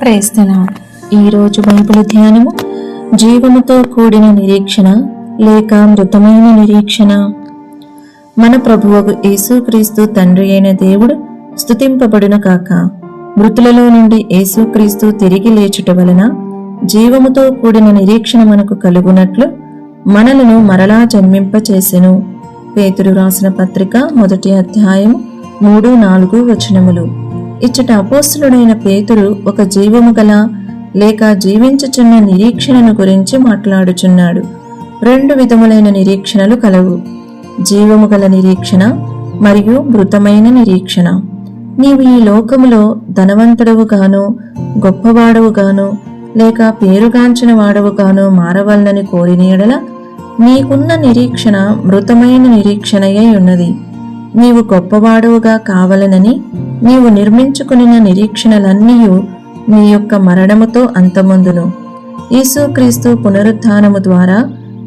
ప్రేస్తలా ఈరోజు బైబిల్ ధ్యానము జీవముతో కూడిన నిరీక్షణ లేక మృతమైన నిరీక్షణ? మన ప్రభువకు యేసుక్రీస్తు తండ్రి అయిన దేవుడు స్తుతింపబడును కాక మృతులలో నుండి యేసుక్రీస్తు తిరిగి లేచుట వలన జీవముతో కూడిన నిరీక్షణ మనకు కలుగునట్లు మనలను మరలా జన్మింపచేసెను. పేతురు రాసిన పత్రిక మొదటి అధ్యాయం మూడు నాలుగు వచనములు. ఇచ్చట అపోస్తుడైన పేతురు ఒక జీవము గల లేక జీవించుచున్న నిరీక్షణను గురించి మాట్లాడుచున్నాడు. రెండు విధములైన నిరీక్షణలు కలవు. జీవము గల నిరీక్షణ మరియు మృతమైన నిరీక్షణ. నీవు ఈ లోకములో ధనవంతుడవు గాను గొప్పవాడవు గాను లేక పేరుగాంచిన వాడవు గాను మారవలనని కోరిన ఎడల నీకున్న నిరీక్షణ మృతమైన నిరీక్షణయై ఉన్నది. నీవు గొప్పవాడవుగా కావలనని నీవు నిర్మించుకునిన నిరీక్షణలన్నీ నీ యొక్క మరణముతో అంతమొందును. యేసుక్రీస్తు పునరుత్థానము ద్వారా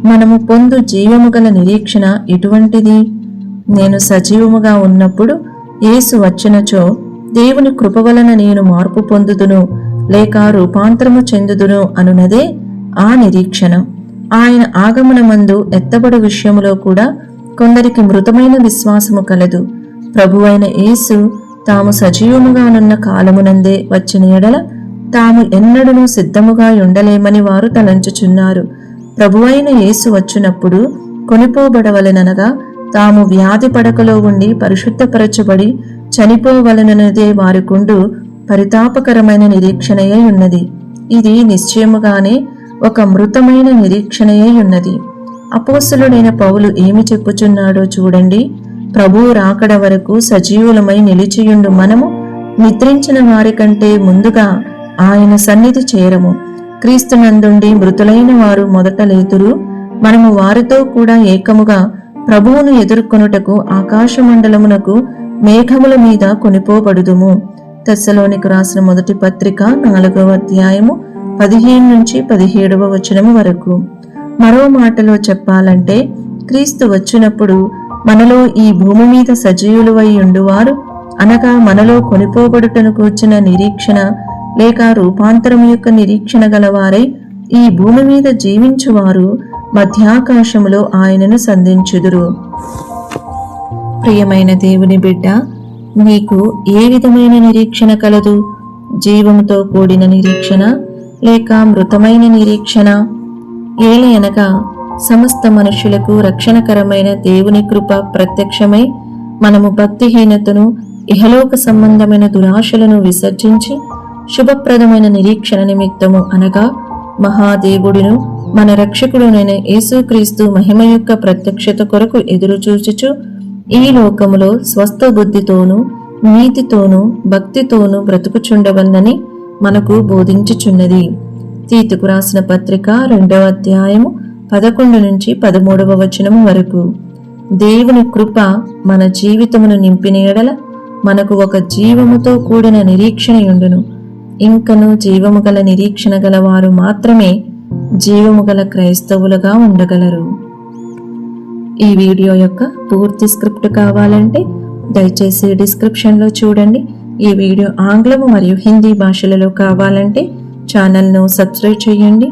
మనము పొందు జీవము గల నిరీక్షణ ఎటువంటిది? నేను సజీవముగా ఉన్నప్పుడు యేసు వచ్చినచో దేవుని కృప వలన నేను మార్పు పొందుదును లేక రూపాంతరము చెందుదును అనునదే ఆ నిరీక్షణ. ఆయన ఆగమనమందు ఎత్తబడు విషయములో కూడా కొందరికి మృతమైన విశ్వాసము కలదు. ప్రభువైన యేసు తాము సజీవముగానున్న కాలమునందే వచ్చిన ఎడల తాము ఎన్నడూ సిద్ధముగా ఉండలేమని వారు తలంచుచున్నారు. ప్రభువైన యేసు వచ్చినప్పుడు కొనిపోబడవలెననగా తాము వ్యాధి పడకలో ఉండి పరిశుద్ధపరచబడి చనిపోవలనదే వారికుండు పరితాపకరమైన నిరీక్షణయే ఉన్నది. ఇది నిశ్చయముగానే ఒక మృతమైన నిరీక్షణయే ఉన్నది. అపోసులుడైన పౌలు ఏమి చెప్పుచున్నాడో చూడండి. ప్రభువు రాకడ వరకు సజీవులమై నిలిచియుండు మనము నిద్రించిన వారి కంటే ముందుగా ఆయన సన్నిధి చేరము. క్రీస్తునందుండి మృతులైన వారు మొదట లేతురు. మనము వారితో కూడా ఏకముగా ప్రభువును ఎదుర్కొనుటకు ఆకాశమండలమునకు మేఘముల మీద కొనిపోబడుదుము. తెస్సలోనికి రాసిన మొదటి పత్రిక నాలుగవ అధ్యాయము పదిహేను నుంచి పదిహేడవ వచనము వరకు. మరో మాటలో చెప్పాలంటే క్రీస్తు వచ్చినప్పుడు మనలో ఈ భూమి మీద సజీవులువై ఉండువారు. అనగా మనలో కొనిపోబడుటను కూర్చిన నిరీక్షణ లేక రూపాంతరం యొక్క నిరీక్షణ గలవారై ఈ భూమి మీద జీవించువారు మధ్యాకాశములో ఆయనను సంధించుదురు. ప్రియమైన దేవుని బిడ్డ నీకు ఏ విధమైన నిరీక్షణ కలదు? జీవముతో కూడిన నిరీక్షణ లేక మృతమైన నిరీక్షణ? ఏలి అనగా సమస్త మనుషులకు రక్షణకరమైన దేవుని కృప ప్రత్యక్షమై మనము భక్తిహీనతను ఇహలోక సంబంధమైన దురాశలను విసర్జించి శుభప్రదమైన నిరీక్షణ నిమిత్తము అనగా మహాదేవుడును మన రక్షకుడునైన యేసుక్రీస్తు మహిమ యొక్క ప్రత్యక్షత కొరకు ఎదురుచూచుచు ఈ లోకములో స్వస్థ బుద్ధితోనూ నీతితోనూ భక్తితోనూ బ్రతుకుచుండవల్లని మనకు బోధించుచున్నది. తీతుకు రాసిన పత్రిక రెండవ అధ్యాయము పదకొండు నుంచి పదమూడవ వచనము వరకు. దేవుని కృప మన జీవితమును నింపిన ఎడల మనకు ఒక జీవముతో కూడిన నిరీక్షణ ఉండును ఇంకను జీవము గల నిరీక్షణ గల వారు మాత్రమే జీవము గల క్రైస్తవులుగా ఉండగలరు. ఈ వీడియో యొక్క పూర్తి స్క్రిప్ట్ కావాలంటే దయచేసి డిస్క్రిప్షన్లో చూడండి. ఈ వీడియో ఆంగ్లము మరియు హిందీ భాషలలో కావాలంటే ఛానల్ను సబ్స్క్రైబ్ చేయండి.